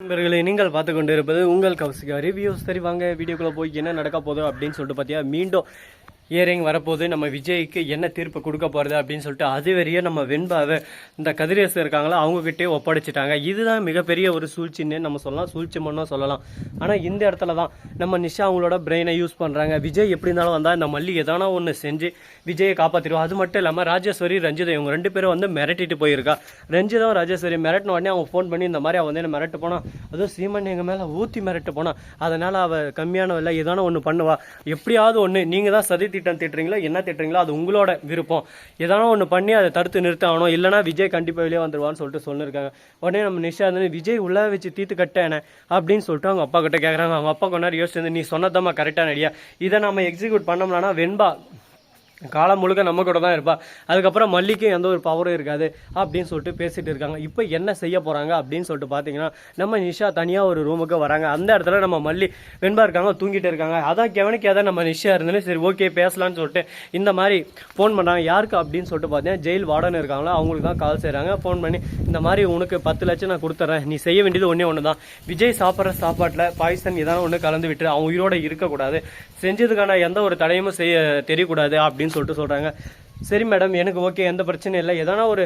நண்பர்களே நீங்கள் பார்த்து கொண்டு இருப்பது உங்கள் கவுசிகா ரிவ்யூஸ் சரி வாங்க வீடியோக்குள்ளே போய் என்ன நடக்க போதும் அப்படின்னு சொல்லிட்டு பார்த்தியா மீண்டும் இயரிங் வரப்போகுது நம்ம விஜய்க்கு என்ன தீர்ப்பு கொடுக்க போகிறது அப்படின்னு சொல்லிட்டு அது வரையே நம்ம வெண்பாவை இந்த கதிரேசு இருக்காங்களோ அவங்கக்கிட்டே ஒப்படைச்சிட்டாங்க. இதுதான் மிகப்பெரிய ஒரு சூழ்ச்சின்னு நம்ம சொல்லலாம். சூழ்ச்சி மண்ணும் சொல்லலாம். ஆனால் இந்த இடத்துல தான் நம்ம நிஷா அவங்களோட பிரெயினை யூஸ் பண்ணுறாங்க விஜய் எப்படி இருந்தாலும் வந்தால் இந்த மல்லி எதானா ஒன்று செஞ்சு விஜயை காப்பாற்றிடுவோம் அது மட்டும் இல்லாமல் ராஜேஸ்வரி ரஞ்சிதா இவங்க ரெண்டு பேரும் வந்து மிரட்டிட்டு போயிருக்கா. ரஞ்சிதாவும் ராஜேஸ்வரி மிரட்டின உடனே அவங்க ஃபோன் பண்ணி இந்த மாதிரி அவன் வந்து என்ன மிரட்டு போனான் அதுவும் சீமன் எங்கள் மேலே ஊற்றி மிரட்டு போனான் அதனால் அவள் கம்மியான இல்லை ஒன்று பண்ணுவா. எப்படியாவது ஒன்று நீங்கள் தான் சதி திட்டம் திட்டுறீங்களோ என்ன திட்டுறீங்களோ அது உங்களோட விருப்பம். எதனா ஒன்று பண்ணி அதை தடுத்து நிறுத்தாகணும். இல்லைனா விஜய் கண்டிப்பாக வெளியே வந்துடுவான்னு சொல்லிட்டு சொல்லியிருக்காங்க உடனே நம்ம நிஷா வந்து விஜய் உள்ள வச்சு தீத்து கட்டேனே அப்படின்னு சொல்லிட்டு அவங்க அப்பா கிட்ட கேட்குறாங்க அவங்க அப்பா கொண்டாடி யோசிச்சு நீ சொன்னதம்மா கரெக்டான ஐடியா இதை நம்ம எக்ஸிக்யூட் பண்ணோம்னா வெண்பா காலம் முழுக்க நம்ம கூட தான் இருப்பா. அதுக்கப்புறம் மல்லிக்கும் எந்த ஒரு பவரும் இருக்காது அப்படின்னு சொல்லிட்டு பேசிட்டு இருக்காங்க. இப்போ என்ன செய்ய போறாங்க அப்படின்னு சொல்லிட்டு பார்த்தீங்கன்னா நம்ம நிஷா தனியாக ஒரு ரூமுக்கு வராங்க. அந்த இடத்துல நம்ம மல்லி வெண்பா இருக்காங்க தூங்கிட்டு இருக்காங்க. அதான் கவனிக்காத நம்ம நிஷா இருந்தாலும் சரி ஓகே பேசலாம்னு சொல்லிட்டு இந்த மாதிரி ஃபோன் பண்ணாங்க யாருக்கு அப்படின்னு சொல்லிட்டு பார்த்தீங்கன்னா ஜெயில் வார்டன் இருக்காங்களோ அவங்களுக்கு தான் கால் செய்கிறாங்க ஃபோன் பண்ணி இந்த மாதிரி உனக்கு பத்து லட்சம் நான் கொடுத்துட்றேன் நீ செய்ய வேண்டியது ஒன்றே ஒன்று தான் விஜய் சாப்பிட்ற சாப்பாட்டில் பாய்சன் ஏதாவது ஒன்று கலந்து விட்டு அவன் உயிரோடு இருக்கக்கூடாது. செஞ்சதுக்கான எந்த ஒரு தடையுமே செய்ய தெரியக்கூடாது அப்படின்னு சொல்லிட்டு சொல்கிறாங்க சரி மேடம் எனக்கு ஓகே எந்த பிரச்சனையும் இல்லை. எதனா ஒரு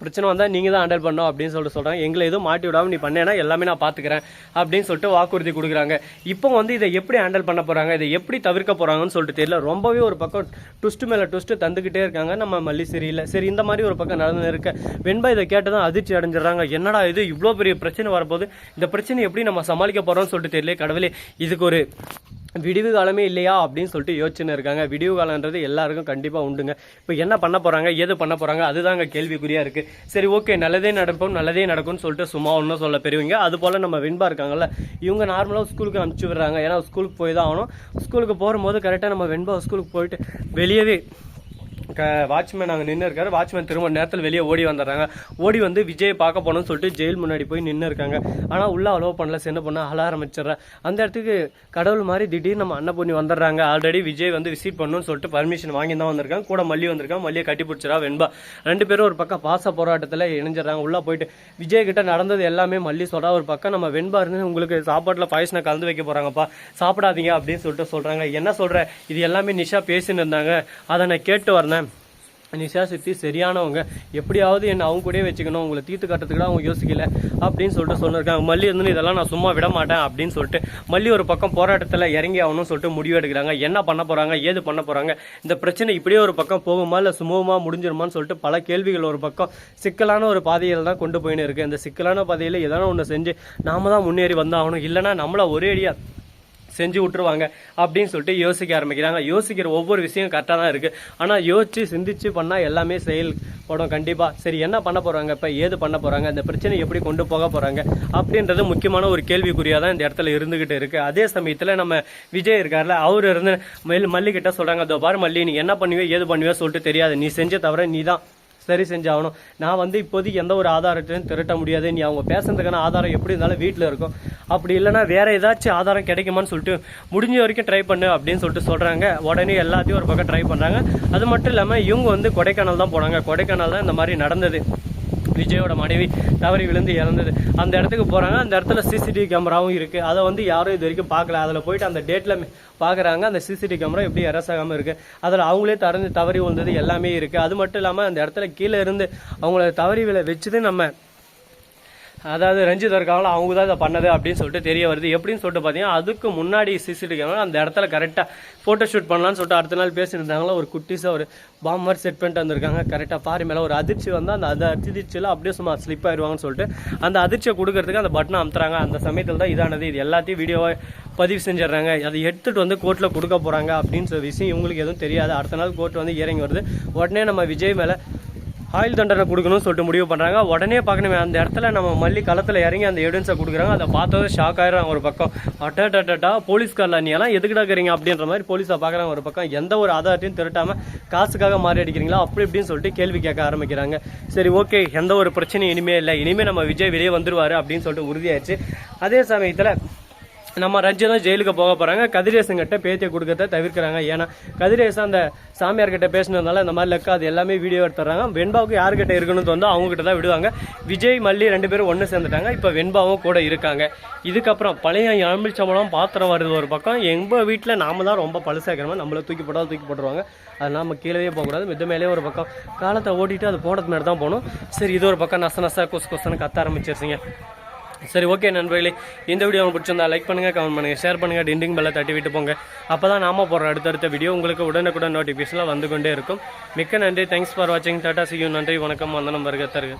பிரச்சனை வந்தால் நீங்கள் தான் ஹேண்டில் பண்ணோம் அப்படின்னு சொல்லிட்டு சொல்கிறாங்க எங்களை எதுவும் மாட்டி விடாமல் நீ பண்ணேன்னா எல்லாமே நான் பார்த்துக்கிறேன் அப்படின்னு சொல்லிட்டு வாக்குறுதி கொடுக்குறாங்க. இப்போ வந்து இதை எப்படி ஹேண்டில் பண்ண போகிறாங்க இதை எப்படி தவிர்க்க போகிறாங்கன்னு சொல்லிட்டு தெரியல. ரொம்பவே ஒரு பக்கம் ட்விஸ்ட்டு மேலே ட்விஸ்ட்டு தந்துக்கிட்டே இருக்காங்க. நம்ம மல்லி சரியில்லை சரி இந்த மாதிரி ஒரு பக்கம் நடந்து இருக்க வெண்பா இதை கேட்டு தான் அதிர்ச்சி அடைஞ்சிடறாங்க. என்னடா இது? இவ்வளோ பெரிய பிரச்சனை வரப்போது இந்த பிரச்சனை எப்படி நம்ம சமாளிக்க போகிறோம்னு சொல்லிட்டு தெரியல கடவுளே. இதுக்கு ஒரு விடிவு காலமே இல்லையா அப்படின்னு சொல்லிட்டு யோசனை இருக்காங்க. விடிவு காலன்றது எல்லாருக்கும் கண்டிப்பாக உண்டுங்க. இப்போ என்ன பண்ண போகிறாங்க ஏது பண்ண போகிறாங்க அதுதாங்க கேள்விக்குறியாக இருக்குது சரி ஓகே நல்லதே நடக்கும் நல்லதே நடக்கும்னு சொல்லிட்டு சும்மா ஒன்றும் சொல்ல பெரியவங்க. அது போல் நம்ம வெண்பா இருக்காங்கல்ல இவங்க நார்மலாக ஸ்கூலுக்கு அனுப்பிச்சி விடுறாங்க. ஏன்னா ஸ்கூலுக்கு போய் தான் ஆகணும். ஸ்கூலுக்கு போகும்போது கரெக்டாக நம்ம வெண்பா ஸ்கூலுக்கு போயிட்டு வெளியவே வாட்ச்மேன் அங்கே நின்று இருக்காரு. வாட்ச்மேன் திரும்ப நேரத்தில் வெளியே ஓடி வந்துடுறாங்க. ஓடி வந்து விஜய் பார்க்க போகணும்னு சொல்லிட்டு ஜெயில் முன்னாடி போய் நின்று இருக்காங்க. ஆனால் உள்ள அலோவ் பண்ணல. சின்ன பொண்ணு அழ ஆரம்பிச்சிடுறேன் அந்த இடத்துக்கு கடவுள் மாதிரி திடீர்னு நம்ம அண்ணன் அன்னபூர்ணி வந்துடுறாங்க. ஆல்ரெடி விஜய் வந்து விசிட் பண்ணணும்னு சொல்லிட்டு பர்மிஷன் வாங்கி தான் வந்திருக்காங்க. கூட மல்லி வந்திருக்காங்க. மல்லியை கட்டி பிடிச்சிடா வெண்பா. ரெண்டு பேரும் ஒரு பக்கம் பாச போராட்டத்தில் இணைஞ்சிடறாங்க. உள்ளே போயிட்டு விஜய் கிட்ட நடந்தது எல்லாமே மல்லி சொல்கிறா ஒரு பக்கம் நம்ம வெண்பா இருந்து உங்களுக்கு சாப்பாட்டில் பாயசனை கலந்து வைக்க போகிறாங்கப்பா சாப்பிடாதீங்க அப்படின்னு சொல்லிட்டு சொல்கிறாங்க என்ன சொல்கிற இது எல்லாமே நிஷா பேசின்னு இருந்தாங்க. அதை நான் கேட்டு வரேன். நிஷா சித்தி சரியானவங்க. எப்படியாவது என்ன அவங்க கூடயே வச்சுக்கணும். உங்களை தீர்த்து கட்டுறதுக்கு அவங்க யோசிக்கல. அப்படின்னு சொல்லிட்டு சொல்லியிருக்காங்க மல்லி வந்து இதெல்லாம் நான் சும்மா விட மாட்டேன். அப்படின்னு சொல்லிட்டு மல்லி ஒரு பக்கம் போராட்டத்தில் இறங்கி ஆகணும்னு சொல்லிட்டு முடிவு எடுக்கிறாங்க. என்ன பண்ண போறாங்க? ஏது பண்ண போறாங்க? இந்த பிரச்சனை இப்படியே ஒரு பக்கம் போகுமா இல்லை சுமூகமாக முடிஞ்சிருமான்னு சொல்லிட்டு பல கேள்விகள் ஒரு பக்கம் சிக்கலான ஒரு பாதையில் தான் கொண்டு போயின்னு இருக்கு. இந்த சிக்கலான பாதையில் எதனா ஒன்று செஞ்சு நாம தான் முன்னேறி வந்தாகணும். இல்லைன்னா நம்மள ஒரே அடியா செஞ்சு விட்டுருவாங்க அப்படின்னு சொல்லிட்டு யோசிக்க ஆரம்பிக்கிறாங்க. யோசிக்கிற ஒவ்வொரு விஷயம் கரெக்டாக தான் இருக்குது ஆனால் யோசிச்சு சிந்திச்சு பண்ணால் எல்லாமே செயல்படும் கண்டிப்பாக சரி என்ன பண்ண போகிறாங்க இப்போ? ஏது பண்ண போகிறாங்க இந்த பிரச்சனை எப்படி கொண்டு போக போகிறாங்க அப்படின்றது முக்கியமான ஒரு கேள்விக்குறியாக தான் இந்த இடத்துல இருந்துகிட்டு இருக்குது அதே சமயத்தில் நம்ம விஜய் இருக்கார்ல அவர் இருந்து மல் மல்லிகிட்ட சொல்கிறாங்க அதோ பாரு மல்லி நீ என்ன பண்ணுவியோ ஏது பண்ணுவியோ சொல்லிட்டு தெரியாது. நீ செஞ்ச தவிர நீ தான் சரி செஞ்சாகணும். நான் வந்து இப்போதைக்கு எந்த ஒரு ஆதாரத்தையும் திரட்ட முடியாது. நீ அவங்க பேசுறதுக்கான ஆதாரம் எப்படி இருந்தாலும் வீட்டில் இருக்கும். அப்படி இல்லைன்னா வேற ஏதாச்சும் ஆதாரம் கிடைக்குமான்னு சொல்லிட்டு முடிஞ்ச வரைக்கும் ட்ரை பண்ணு அப்படின்னு சொல்லிட்டு சொல்கிறாங்க உடனே எல்லாத்தையும் ஒரு பக்கம் ட்ரை பண்ணுறாங்க அது மட்டும் இல்லாமல் இவங்க வந்து கொடைக்கானல் தான் போனாங்க. கொடைக்கானல் தான் இந்த மாதிரி நடந்தது. விஜயோட மனைவி தவறி விழுந்து இறந்தது. அந்த இடத்துக்கு போகிறாங்க அந்த இடத்துல சிசிடிவி கேமராவும் இருக்குது அதை வந்து யாரும் இது வரைக்கும் பார்க்கல. அதில் போயிட்டு அந்த டேட்டில் பார்க்குறாங்க. அந்த சிசிடிவி கேமரா எப்படி அரசாகாமல் இருக்குது அதில் அவங்களே தறந்து தவறி விழுந்தது எல்லாமே இருக்குது அது மட்டும் இல்லாமல் அந்த இடத்துல கீழே இருந்து அவங்கள தவறி விழ வச்சது நம்ம அதாவது ரஞ்சித் இருக்காங்களோ அவங்க தான் இதை பண்ணது அப்படின்னு சொல்லிட்டு தெரிய வருது. எப்படின்னு சொல்லிட்டு பார்த்தீங்கன்னா அதுக்கு முன்னாடி சிசிடி கேமரா அந்த இடத்துல கரெக்டாக ஃபோட்டோ ஷூட் பண்ணலாம்னு சொல்லிட்டு அடுத்த நாள் பேசியிருந்தாங்களா ஒரு குட்டிஸாக ஒரு பாம் மாதிரி செட் பண்ணிட்டு வந்திருக்காங்க கரெக்டாக பாரி மேலே ஒரு அதிர்ச்சி வந்தால் அந்த அந்த அதிர்ச்சியில் அப்படியே சும்மா ஸ்லிப் ஆயிடுவாங்கன்னு சொல்லிட்டு அந்த அதிர்ச்சியை கொடுக்கறதுக்கு அந்த பட்டனை அமுத்துறாங்க. அந்த சமயத்தில் தான் இதானது. இது எல்லாத்தையும் வீடியோவை பதிவு செஞ்சிடுறாங்க. அதை எடுத்துகிட்டு வந்து கோர்ட்டில் கொடுக்க போகிறாங்க அப்படின்னு சொல்லி விஷயம் இவங்களுக்கு எதுவும் தெரியாது. அடுத்த நாள் கோர்ட் வந்து இறங்கி வருது. உடனே நம்ம விஜய் மேலே ஆயுள் தண்டனை கொடுக்கணும்னு சொல்லிட்டு முடிவு பண்ணுறாங்க உடனே பார்க்கணுமே அந்த இடத்துல நம்ம மல்லி களத்தில் இறங்கி அந்த எவிடன்ஸை கொடுக்குறாங்க. அதை பார்த்தது ஷாக் ஆயிடுறாங்க ஒரு பக்கம். அட்டா போலீஸ்காரில் நீ எல்லாம் எதுக்குடா இருக்கிறீங்க அப்படின்ற மாதிரி போலீஸை பார்க்குறாங்க ஒரு பக்கம். எந்த ஒரு ஆதாரத்தையும் திரட்டாமல் காசுக்காக மாறி அடிக்கிறீங்களா? அப்படி இப்படின்னு சொல்லிட்டு கேள்வி கேட்க ஆரம்பிக்கிறாங்க. சரி ஓகே எந்த ஒரு பிரச்சனையும் இனிமே இல்லை. இனிமேல் நம்ம விஜய் வெளியே வந்துடுவார் அப்படின்னு சொல்லிட்டு உறுதியாயிடுச்சு. அதே சமயத்தில் நம்ம ரஞ்சனா ஜெயிலுக்கு போக போகிறாங்க கதிரேசன் கிட்ட பேத்தியை கொடுக்கறத தவிர்க்கிறாங்க. ஏன்னா கதிரேசன் அந்த சாமியார்கிட்ட பேசினதுனால இந்த மாதிரி லெக்கா அது எல்லாமே வீடியோ எடுத்துறாங்க வெண்பாவுக்கு யார்கிட்ட இருக்கணும்னு தோந்தோ அவங்ககிட்ட தான் விடுவாங்க. விஜய் மல்லி ரெண்டு பேரும் ஒன்று சேர்ந்துட்டாங்க. இப்போ வெண்பாவும் கூட இருக்காங்க. இதுக்கப்புறம் பழைய எலுமிச்சம்பழம் பாத்திரம் வருது ஒரு பக்கம். எங்கள் வீட்டில் நாம தான் ரொம்ப பழுசாக்கிறோம் நம்மளை தூக்கி போட்டால் தூக்கி போட்டுருவாங்க. அது நம்ம கீழே போகக்கூடாது. மித்த மேலேயே ஒரு பக்கம். காலத்தை ஓட்டிட்டு அது போனது மாதிரி தான் போகணும். சரி இது ஒரு பக்கம் நச நசா கொசு கொசன்னு கத்த ஆரம்பிச்சிருச்சுங்க. சரி ஓகே நண்பர்களே. இந்த வீடியோ உங்களுக்கு பிடிச்சிருந்தா லைக் பண்ணுங்கள் கமெண்ட் பண்ணுங்கள் ஷேர் பண்ணுங்கள் டிண்டிங் பெல்லை தட்டி விட்டு போங்க. அப்போ தான் நாம போகிற அடுத்தடுத்த வீடியோ உங்களுக்கு உடனுக்குடன் நோட்டிஃபிகேஷனில் வந்து கொண்டே இருக்கும். மிக்க நன்றி. தேங்க்ஸ் ஃபார் வாட்சிங் டாட்டா சியூ நன்றி வணக்கம். வந்தனம் வருக தருக.